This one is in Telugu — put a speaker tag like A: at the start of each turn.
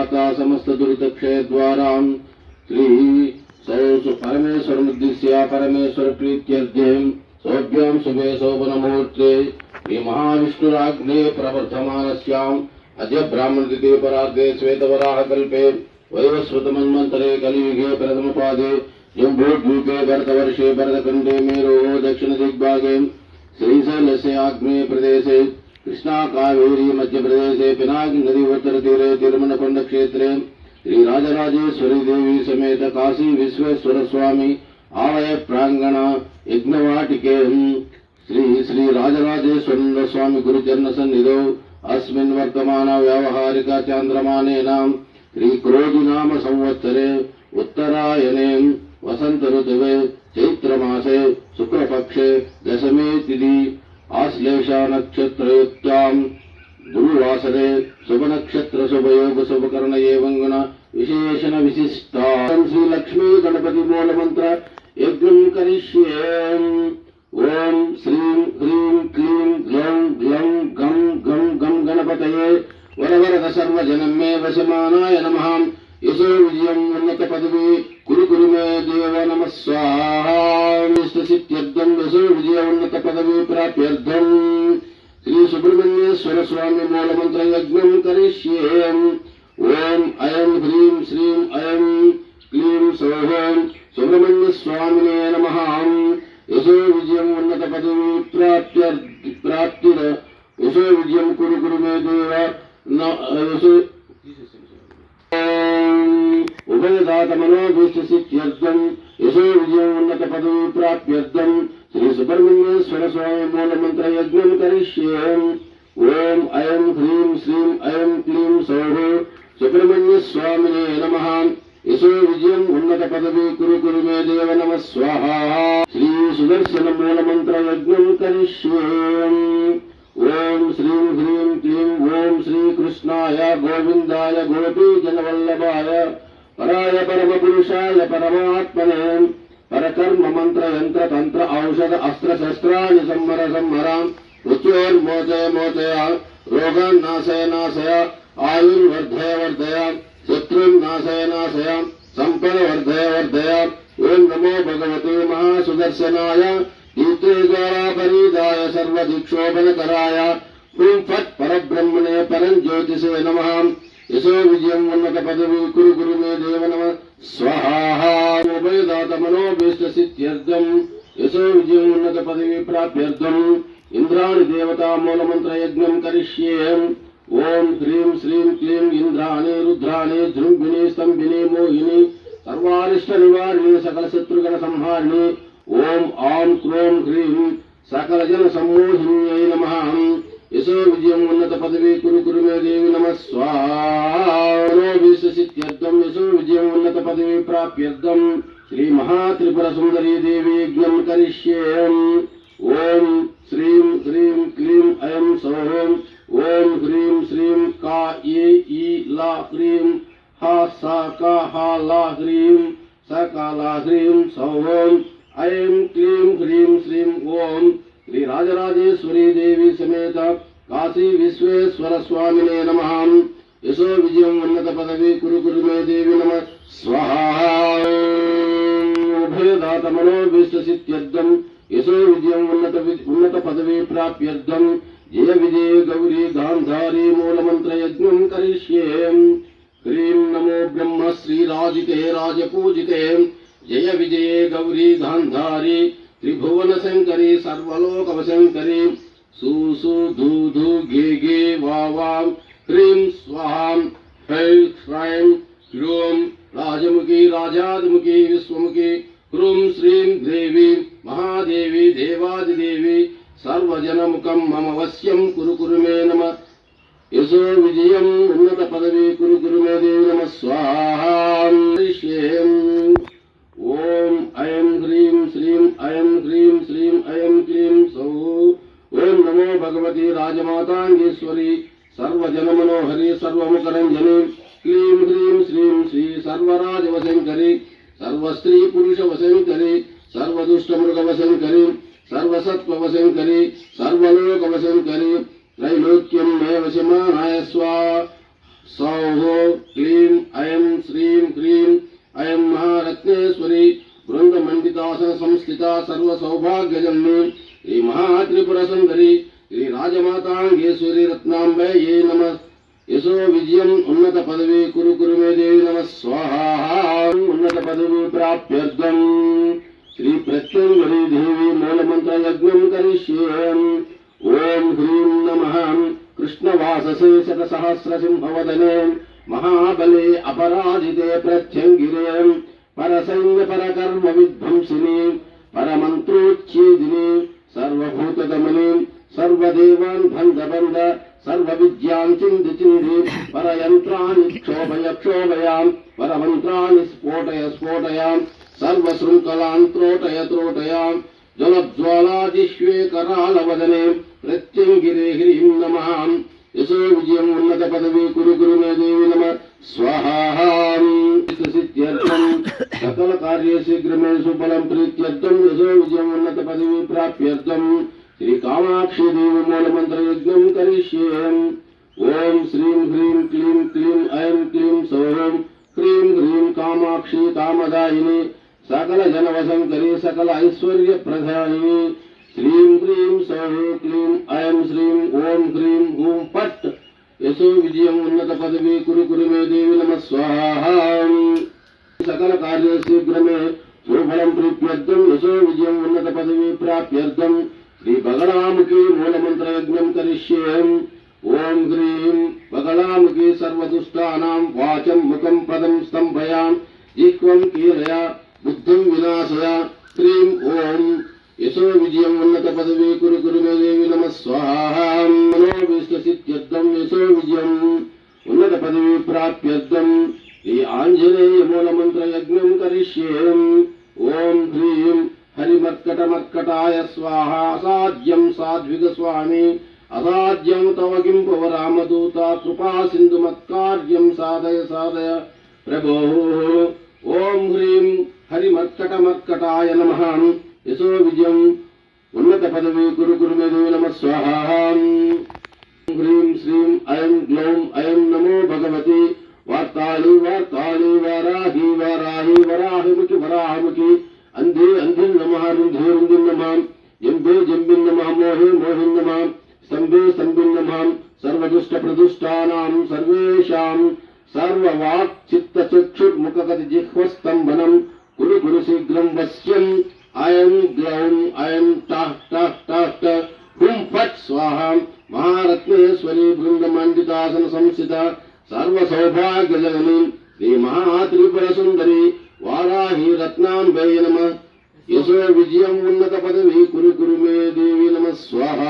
A: माता समस्त दुरितक्षय द्वारा श्री सौ परमेश्वर प्रीत्यर्थे सौभ्यं शुभे शोभनमुहूर्ते श्री महाविष्णुराग्ने प्रवर्धमानस्याम्। अद्य ब्राह्मणदिते परार्धे श्वेतवराहकल्पे, वैवस्वतमन्वन्तरे कलियुगे प्रथमपादे जम्बूद्वीपे भरतवर्षे भरतखण्डे मेरोः दक्षिणदिग्भागे। श्रीशैलस्य आग्नेय కృష్ణా కావేరీ మధ్యప్రదేశే పినాక్ నది ఉత్తర తీరే తిరుమలకొండ క్షేత్రే. శ్రీరాజరాజేశ్వరి దేవి సమేత కాశీ విశ్వేశ్వర స్వామి ఆలయ ప్రాంగణ యజ్ఞవాటికే. శ్రీ శ్రీ రాజరాజేశ్వర స్వామి గురుచరణ సన్నిధౌ అస్మిన్ వర్తమాన వ్యావహారిక చాంద్రమానేన. శ్రీ క్రోధినామ సంవత్సరే ఉత్తరాయణే వసంత ఋతువే చైత్రమాసే శుక్లపక్షే దశమే తిథి ఆశ్లేషా ఆశ్లేషానక్షత్రయుక్తాం గురువాసరే శుభ నక్షత్ర శుభయోగ శుభకరణ ఏవంగుణ విశేషణ విశిష్ట శ్రీ లక్ష్మీ గణపతి మూలమంత్ర యజ్ఞం కరిష్యే ఓం శ్రీం హ్రీం క్లీం గ్లౌం గ్లౌం గం గం గం గణపతయే వరవరద సర్వజనమే వశమానాయ నమ యశో విజయం ఉన్నత పదవి కురు కురు మే దేవ నమస్వాహ ఉన్నత పదవి ప్రాప్యర్థం శ్రీ సుబ్రహ్మణ్యేశ్వర స్వామి మూలమంత్ర యజ్ఞం కరిష్యే ఓం అయం హ్రీం శ్రీం అయం క్లీం సౌహం సుబ్రహ్మణ్య స్వామినే నమ యశో విజయం ఉన్నత పదవి ప్రాప్య ప్రాప్తి యశో విజయం కురు కురు మే దేవ ఉభయదాత మనోభీష్ట సిద్ధ్యర్థం యశో విజయం ఉన్నత పదవి ప్రాప్యర్థం శ్రీ సుబ్రహ్మణ్యేశ్వర స్వామి మూలమంత్ర యజ్ఞం కరిష్యే ఓం అయం హ్రీం శ్రీం అయం క్లీం సౌః సుబ్రహ్మణ్య స్వామినే నమ యశో విజయం ఉన్నత పదవి కురు కురు మే దేవ నమ స్వాహ శ్రీ సుదర్శన మూలమంత్ర యజ్ఞం కరిష్యే ఓం శ్రీం హ్రీం క్లీం ఓం శ్రీకృష్ణాయ గోవిందాయ గోపీ జనవల్లభాయ పరాయ పరమ పురుషాయ పరమాత్మనే परकर्म मंत्र यंत्र तंत्र औषध, अस्त्र शस्त्र संवर संहराम मृत्योर्मोचय मोचय रोगान् नाशय नाशय, आयुर्वर्धय, वर्धय शत्रु नाशय नाशय संपद वर्धय वर्धय। ओम नमो भगवते महासुदर्शनाय गीतेजरापरीदाय सर्वदिक्षोभनकराय, ॐ पर ब्रह्मणे परम् ज्योतिषे नम। यशो विजय उन्नत पदवी कुरु गुरु मे देव नम। स्वाहा। మనోభీష్టసిద్ध्यర్థం యశో విజయమున్నత పదవి ప్రాప్యర్థం. ఇంద్రాణి దేవతా మూలమంత్ర యజ్ఞం కరిష్యే. ఓం హ్రీం శ్రీం క్లీం ఇంద్రాణి రుద్రాణి ధృంభిణి స్తంభిని మోహిని సర్వారిష్ట నివారిణి సకల శత్రుగణ సంహారిణి. ఓం ఆం క్రోం హ్రీం సకల జన సమ్మోహిన్యై నమ. యశో విజయం ఉన్నత పదవి కురు కురు మే దేవి నమ. స్వానో విశ్వసిత్యర్థం యశో విజయం ఉన్నత పదవి ప్రాప్యర్థం. శ్రీ మహాత్రిపుర సుందరీ దేవి యజ్ఞం కరిష్యే ఓం శ్రీం శ్రీం క్లీం అయం సౌహం ఓం హ్రీం శ్రీం కా ఏ ఈ లా హ్రీం హా సా కా హా లా హ్రీం స కా లా హ్రీం సౌహం ఐం క్లీం హ్రీం శ్రీం ఓం శ్రీ రాజరాజేశ్వరీ దేవి సమేత కాశీ విశ్వేశ్వర స్వామినే నమ యశో విజయం ఉన్నత పదవి కురు కురు మే దేవి నమ స్వాహాభయదాత साधयदातमनो विश्वसित्यर्थम् यशो विजयम् उन्नत पदवी प्राप्यर्थम् जय विजये गौरी गान्धारी मूलमन्त्रयज्ञम् करिष्ये। ह्रीं नमो ब्रह्म श्रीराजिते राजपूजिते। जय विजये गौरी गान्धारी त्रिभुवनशङ्करी सर्वलोकवशङ्करी। सू सू, धू धू घे घे वा, वां। ह्रीं राजमुखी राजादिमुखी विश्वमुखी। హ్రూం శ్రీం దేవి మహాదేవి దేవాదిదేవి సర్వజనముఖం మమ వశ్యం కురు కురు మే నమ. యశో విజయం ఉన్నత పదవి కురు కురు మే దేవి నమ. స్వాహాం. ఓం ఐం హ్రీం శ్రీం ఐం హ్రీం శ్రీం ఐం క్లీం సౌ. ఓం నమో భగవతి రాజమాతాంగేశ్వరి. సర్వజనమనోహరి సర్వముఖరంజని सर्वमृगवशं करी, सर्वसत्त्ववशं करी, सर्वलोकवशं करी, त्रैलोक्यं मे वशमानाय स्वा। सौः क्लीं ऐं श्रीं क्रीं ऐं महारत्नेश्वरी वृन्दमण्डितासन संस्थिता सर्वसौभाग्यजन्मी, श्रीमहात्रिपुरसुन्दरी श्रीराजमाताङ्गेश्वरी रत्नाम्बै ये नमः। यशो विजयम् उन्नतपदवी, कुरु कुरु मे देवी नमः। स्वाहा, उन्नतपदवी प्राप्यर्थम्। श्री श्रीप्रत्यङ्गरे देवी मूलमन्त्रयज्ञम् करिष्येयम् ॐ ह्रीं नमः। कृष्णवाससे शतसहस्रसिंहवदने। महाबले अपराजिते प्रत्यङ्गिरे। परसैन्यपरकर्मविध्वंसिनि परमन्त्रोच्चेदिनि। सर्वभूतदमनि सर्वदेवान् भङ्गबन्ध। सर्वविद्याम् चिन्ति चिन्ति परयन्त्राणि क्षोभय क्षोभयाम्। परमन्त्राणि स्फोटय स्फोटयाम्। सर्वशृङ्खलान्त्रोटयत्रोटयां ज्वलज्ज्वालाजिष्वे करालवदने प्रत्यङ्गिरे ह्रीं नमः। यशो विजयम् उन्नतपदवी कुरु कुरु मे देवि नमः। स्वाहासिद्ध्यर्थम् सकलकार्ये शीघ्रमे सुफलं प्रीत्यर्थम् यशो विजयम् उन्नतपदवी प्राप्यर्थम् श्रीकामाक्षीदेवीमूलमन्त्रयज्ञम् करिष्येयम् ॐ श्रीं ह्रीं क्लीं क्लीं ऐं क्लीं सौरं ह्रीं ह्रीं कामाक्षी कामदायिनी सकल जनवशं करी सकल ऐश्वर्य प्रधानी। क्रीम क्रीम सौ क्रीम अयम श्रीम ओम क्रीम ओम पट। यशो विजय उन्नत पदवी, कुरु कुरु मे देवी नम, स्वाहा। सकल कार्य शीघ्र मे सुफल प्रीप्यर्थं यशो विजय उन्नत पदवी प्राप्यर्थम विजयम् उन्नतपदवी प्राप्यर्थं श्रीबगणामुखी मूलमन्त्रयज्ञं करिष्येयम् ॐ ह्रीं बगणामुखी सर्वदुष्टानां, वाचं मुखं पदं स्तम्भयां, जिह्वं कीलया శీఘ్రమే బుద్ధం వినాశయ. హ్రీం ఓం. యశో విజయం ఉన్నత పదవి కురు కురు నమ స్వాహాం. మనోవిశ్వసిత్యర్థం యశో విజయం. ఉన్నత పదవి ప్రాప్యర్థం. ఈ ఆంజనేయ మూలమంత్ర యజ్ఞం కరిష్యేం ఓం హ్రీం. హరిమర్కట మర్కటాయ స్వాహ. అసాధ్యం సాధ్విక స్వామి. అసాధ్యం తవ కిం పవరామదూత కృపా సింధు మత్కార్యం సాధయ సాధయ. ప్రభో. ఓం హ్రీం. హరిమర్కటమర్కటాయ నమ. యశో విజయం. ఉన్నత పదవి గురు గురు మే నమ. స్వాహాం. హ్రీం శ్రీం అయం గ్లౌం అయం నమో భగవతి. వార్తాళి వార్తాళి వారాహి వారాహి వరాహముఖి వరాహముఖి. అంధే అంధిన్ నమ. రుంధే రుంధిన్ నమ. జంబే జంబిన్ నమ. మోహే మోహిన్ నమ. స్తంభే స్తంభిన్ నమ. సర్వదుష్ట ప్రదుష్టానాం సర్వేషాం. సర్వవాక్ చిత్త చక్షుర్ముఖగతి జిహ్వస్తంభనం గురు గురు శీఘ్రం వశ్యం అయం గ్లౌం అయం టాహ్ టాహ్ టాహ్ ట హుం ఫట్ స్వాహ మహారత్నేశ్వరి బృందమండితాసన సంస్థిత సర్వసౌభాగ్యజనని శ్రీ మహాత్రిపుర సుందరి వారాహి రత్నాంబేయ నమ యశో విజయం ఉన్నత పదవి కురు కురు మే దేవి నమ స్వాహ